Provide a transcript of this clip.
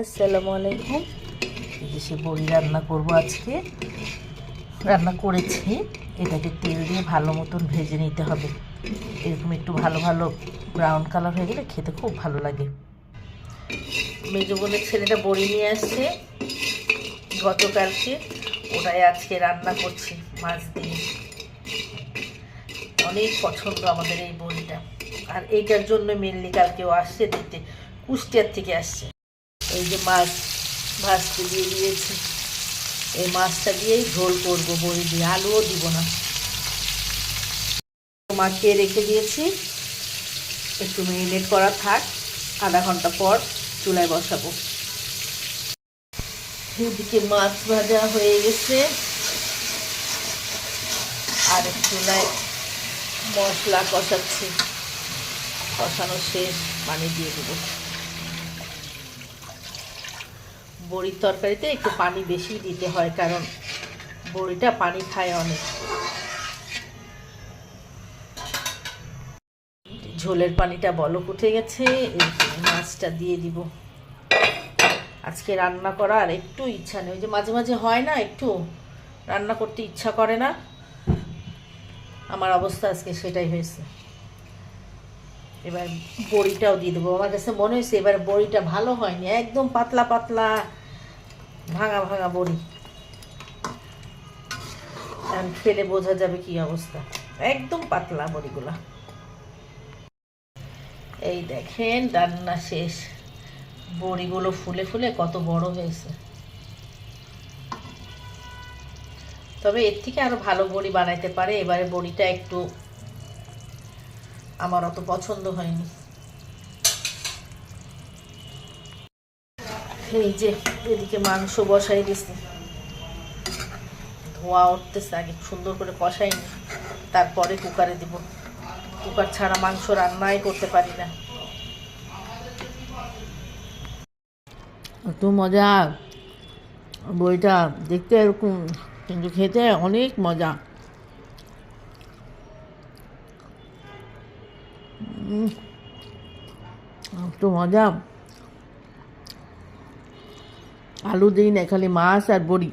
আসসালামু আলাইকুম। এই যে সে বড়ি রান্না করব আজকে। রান্না করেছি। এটাকে তেল দিয়ে ভালো মতন ভেজে নিতে হবে। এরকম একটু ভালো ভালো ব্রাউন কালার হয়ে গেলে খেতে খুব ভালো লাগে। মেজো বোনের ছেলেটা বড়ি নিয়ে আসছে। গতকালকে ওটাই আজকে রান্না করছি মাছ দিয়ে। অনেক পছন্দ আমাদের এই বড়িটা। আর এইটার জন্য মেনলি কালকেও আসছে দিতে। কুষ্টিয়ার থেকে আসছে। এই যে মাছ ভাজতে দিয়ে দিয়েছি। এই মাছটা দিয়েই ঝোল করব বড়ি দিয়ে, আলুও দিব না। মাখিয়ে রেখে দিয়েছি। একটু মেরিনেট করা থাক, আধা ঘণ্টা পর চুলায় বসাবো। এদিকে মাছ ভাজা হয়ে গেছে। আর চুলায় মশলা কষাচ্ছি। কষানো শেষ পানি দিয়ে দেবো। বড়ির তরকারিতে একটু পানি বেশি দিতে হয়, কারণ বড়িটা পানি খায় অনেক। ঝোলের পানিটা বলক উঠে গেছে মাছটা দিয়ে দিব। আজকে রান্না করা আর একটু ইচ্ছা নেই, ওই যে মাঝে মাঝে হয় না, একটু রান্না করতে ইচ্ছা করে না। আমার অবস্থা আজকে সেটাই হয়েছে। এবার বড়িটাও দিয়ে দেবো। আমার কাছে মনে হয়েছে এবার বড়িটা ভালো হয়নি, একদম পাতলা পাতলা ভাঙা ভাঙা বড়ি। ফেলে বোঝা যাবে কি অবস্থা। একদম পাতলা বড়িগুলা। এই দেখেন, রান্না শেষ। বড়িগুলো ফুলে ফুলে কত বড় হয়েছে। তবে এর থেকে আরও ভালো বড়ি বানাইতে পারে, এবারে বড়িটা একটু আমার অত পছন্দ হয়নি। এই যে, এদিকে মাংস বসাই দিছি। ধোয়া উঠতেছে আগে, সুন্দর করে কষাইনি। তারপরে কুকারে দিব। কুকার ছাড়া মাংস রান্নাই করতে পারি না। এত মজা। বইটা দেখতে এরকম, কিন্তু খেতে অনেক মজা। এত মজা। আলু দিই না খালি মাছ আর বড়ি।